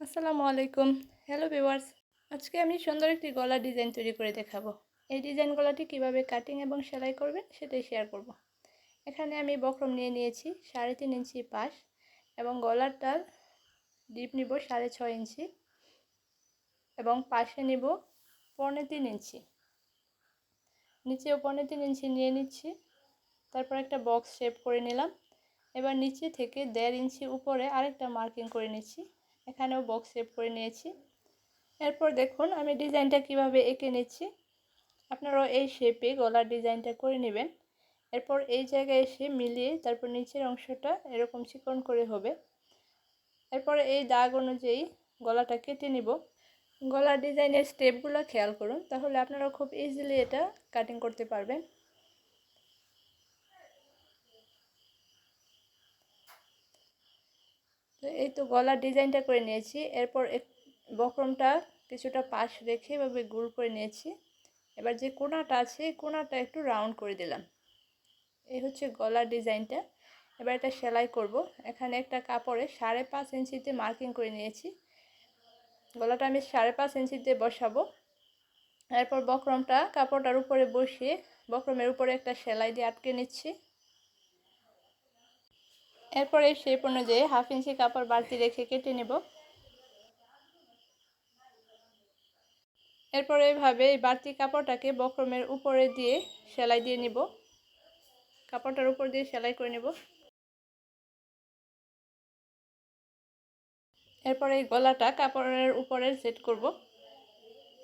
আসসালামু আলাইকুম। Hello viewers আজকে আমি সুন্দর একটি গলা ডিজাইন তৈরি করে দেখাবো। এই ডিজাইন গলাটি কীভাবে কাটিং এবং সেলাই করবেন সেটাই শেয়ার করব। এখানে আমি বক্রম নিয়ে নিয়েছি সাড়ে তিন ইঞ্চি পাশ এবং গলাটার ডিপ নিব সাড়ে ছয় ইঞ্চি এবং পাশে নিব পনেরো তিন ইঞ্চি। নিচেও পনেরো তিন ইঞ্চি নিয়ে নিচ্ছি। তারপর একটা বক্স শেপ করে নিলাম। এবার নিচে থেকে দেড় ইঞ্চি উপরে আরেকটা মার্কিং করে নিচ্ছি। এখানেও বক্স শেপ করে নিয়েছি। এরপর দেখুন আমি ডিজাইনটা কীভাবে এঁকে নিচ্ছি। আপনারাও এই শেপে গলার ডিজাইনটা করে নেবেন। এরপর এই জায়গায় এসে মিলিয়ে তারপর নিচের অংশটা এরকম চিকন করে হবে। এরপরে এই দাগ অনুযায়ী গলাটা কেটে নিব। গলার ডিজাইনের স্টেপগুলো খেয়াল করুন, তাহলে আপনারা খুব ইজিলি এটা কাটিং করতে পারবেন। তো এই তো গলার ডিজাইনটা করে নিয়েছি। এরপর এক, বক্রমটা কিছুটা পাশ রেখে এভাবে গুল করে নিয়েছি। এবার যে কোনাটা আছে কোনাটা একটু রাউন্ড করে দিলাম। এই হচ্ছে গলার ডিজাইনটা। এবার এটা সেলাই করব। এখানে একটা কাপড়ে সাড়ে পাঁচ ইঞ্চিতে মার্কিং করে নিয়েছি। গলাটা আমি সাড়ে পাঁচ ইঞ্চিতে বসাবো। এরপর বক্রমটা কাপড়টার উপরে বসিয়ে বক্রমের উপরে একটা সেলাই দিয়ে আটকে নিচ্ছি। এরপরে শেপ অনুযায়ী হাফ ইঞ্চি কাপড় বাড়তি রেখে কেটে নেব। এরপরে এইভাবে এই বাড়তি কাপড়টাকে বক্রমের উপরে দিয়ে সেলাই দিয়ে নিব। কাপড়টার উপর দিয়ে সেলাই করে নেব। এরপরে এই গলাটা কাপড়ের উপরে সেট করব।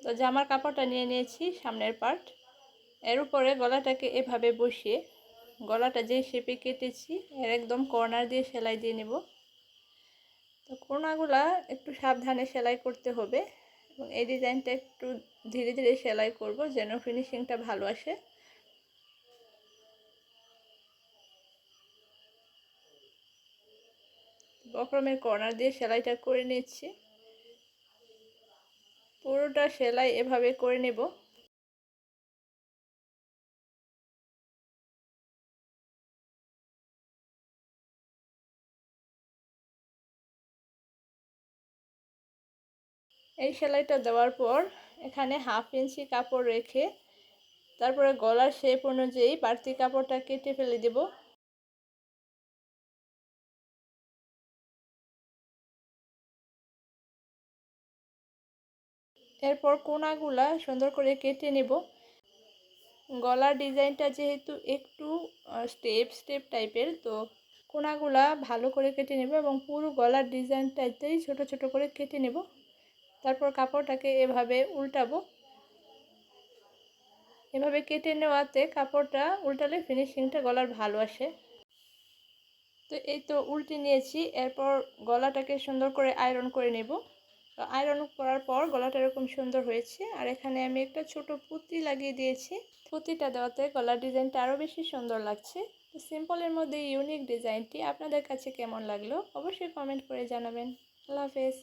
তো জামার কাপড়টা নিয়ে নিয়েছি সামনের পার্ট, এর উপরে গলাটাকে এভাবে বসিয়ে গলাটা যে শেপে কেটেছি, এর একদম কর্নার দিয়ে সেলাই দিয়ে নেব। তো কোনাগুলা একটু সাবধানে সেলাই করতে হবে এবং এই ডিজাইনটা একটু ধীরে ধীরে সেলাই করব যেন ফিনিশিংটা ভালো আসে। বক্রমের কর্নার দিয়ে সেলাইটা করে নিচ্ছি। পুরোটা সেলাই এভাবে করে নেব। এই সেলাইটা দেওয়ার পর এখানে হাফ ইঞ্চি কাপড় রেখে তারপরে গলার শেপ অনুযায়ী বাড়তি কাপড়টা কেটে ফেলে দেব। এরপর কোনাগুলা সুন্দর করে কেটে নেব। গলার ডিজাইনটা যেহেতু একটু স্টেপ স্টেপ টাইপের তো কোনাগুলা ভালো করে কেটে নেব এবং পুরো গলার ডিজাইনটাতেই ছোট ছোট করে কেটে নেব। তারপর কাপড়টাকে এভাবে উল্টাবো। এভাবে কেটে নেওয়াতে কাপড়টা উল্টালে ফিনিশিংটা গলার ভালো আসে। তো এই তো উল্টে নিয়েছি, এরপর গলাটাকে সুন্দর করে আয়রন করে নেব। তো আয়রন করার পর গলাটা এরকম সুন্দর হয়েছে। আর এখানে আমি একটা ছোট পুঁতি লাগিয়ে দিয়েছি। পুঁতিটা দেওয়াতে গলার ডিজাইনটা আরও বেশি সুন্দর লাগছে। তো সিম্পলের মধ্যে ইউনিক ডিজাইনটি আপনাদের কাছে কেমন লাগল অবশ্যই কমেন্ট করে জানাবেন। আল্লাহ হাফেজ।